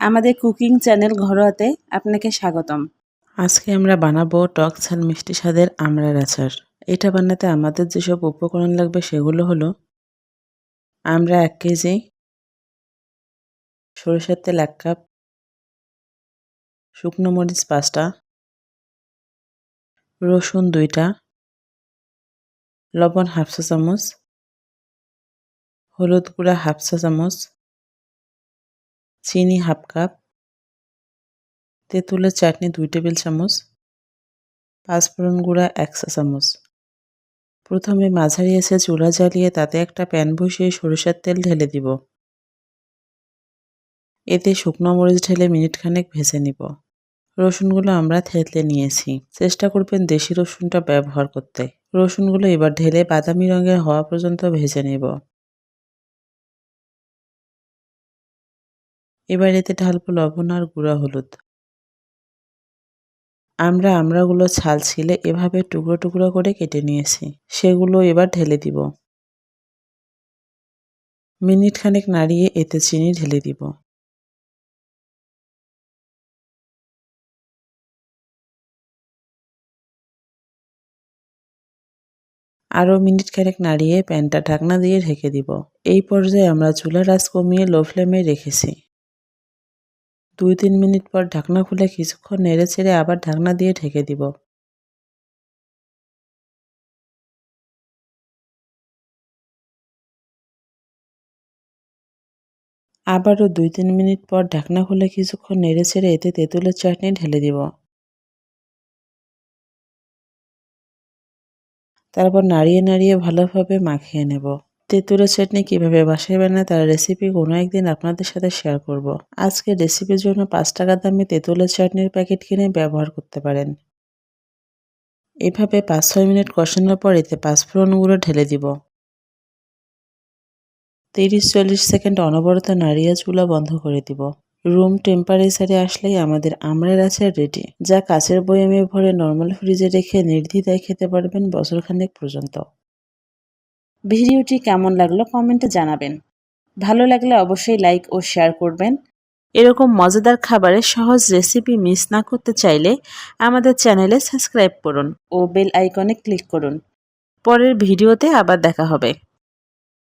আমাদের cooking channel ঘরোয়াতে আপনাকে স্বাগতম। আজকে আমরা বানাবো টক ঝাল মিষ্টি স্বাদের আমড়ার আচার। এটা বানাতে আমাদের যেসব উপকরণ লাগবে সেগুলো হলো আমরা এক কেজি সরিষার তেল এক কাপ, শুকনো মরিচ পাঁচটা, রসুন দুইটা, লবণ হাফ চা চামচ, হলুদ গুঁড়া হাফ চা চামচ চিনি হাফ কাপ। তেঁতুলের চাটনি দুই টেবিল চামচ। পাঁচফোড়ন গুঁড়া এক চা চামচ। প্রথমে মাঝারি এসে চুলা জ্বালিয়ে তাতে একটা প্যান বসিয়ে সরিষার তেল ঢেলে দিব। এতে শুকনো মরিচ ঢেলে মিনিট খানেক ভেজে নিব। রসুনগুলো আমরা থেতলে নিয়েছি। চেষ্টা করবেন দেশি রসুনটা ব্যবহার করতে। রসুনগুলো এবার ঢেলে বাদামি রঙের হওয়া পর্যন্ত ভেজে নেব। এবার এতে ঢালবো লবণ আর গুঁড়া হলুদ। আমরা আমড়াগুলো ছাল ছিলে এভাবে টুকরো টুকরো করে কেটে নিয়েছি, সেগুলো এবার ঢেলে দিব। মিনিট খানেক নাড়িয়ে এতে চিনি ঢেলে দিব। আরও মিনিট খানেক নাড়িয়ে প্যানটা ঢাকনা দিয়ে ঢেকে দিব। এই পর্যায়ে আমরা চুলা আঁচ কমিয়ে লো ফ্লেমে রেখেছি। দুই তিন মিনিট পর ঢাকনা খুলে কিছুক্ষণ নেড়ে ছেড়ে আবার ঢাকনা দিয়ে ঢেকে দিব। আবারও দুই তিন মিনিট পর ঢাকনা খুলে কিছুক্ষণ নেড়ে ছেড়ে এতে তেঁতুলের চাটনি ঢেলে দিব। তারপর নাড়িয়ে নাড়িয়ে ভালোভাবে মাখিয়ে নেব। তেঁতুলের চাটনি কীভাবে বাসায় বানায় তার রেসিপি কোনো একদিন আপনাদের সাথে শেয়ার করব। আজকে রেসিপির জন্য পাঁচ টাকা দামে তেঁতুলের চাটনির প্যাকেট কিনে ব্যবহার করতে পারেন। এভাবে পাঁচ ছয় মিনিট কষানোর পর এতে পাঁচফোড়নগুলো ঢেলে দিব। তিরিশ চল্লিশ সেকেন্ড অনবরত নাড়িয়ে চুলা বন্ধ করে দিব। রুম টেম্পারেচারে আসলেই আমাদের আমড়ার আচার রেডি যা কাচের বয়ামে ভরে নর্মাল ফ্রিজে রেখে নির্দ্বিধায় খেতে পারবেন বছরখানেক পর্যন্ত। ভিডিওটি কেমন লাগল কমেন্টে জানাবেন। ভালো লাগলে অবশ্যই লাইক ও শেয়ার করবেন। এরকম মজাদার খাবারের সহজ রেসিপি মিস না করতে চাইলে আমাদের চ্যানেলে সাবস্ক্রাইব করুন ও বেল আইকনে ক্লিক করুন। পরের ভিডিওতে আবার দেখা হবে।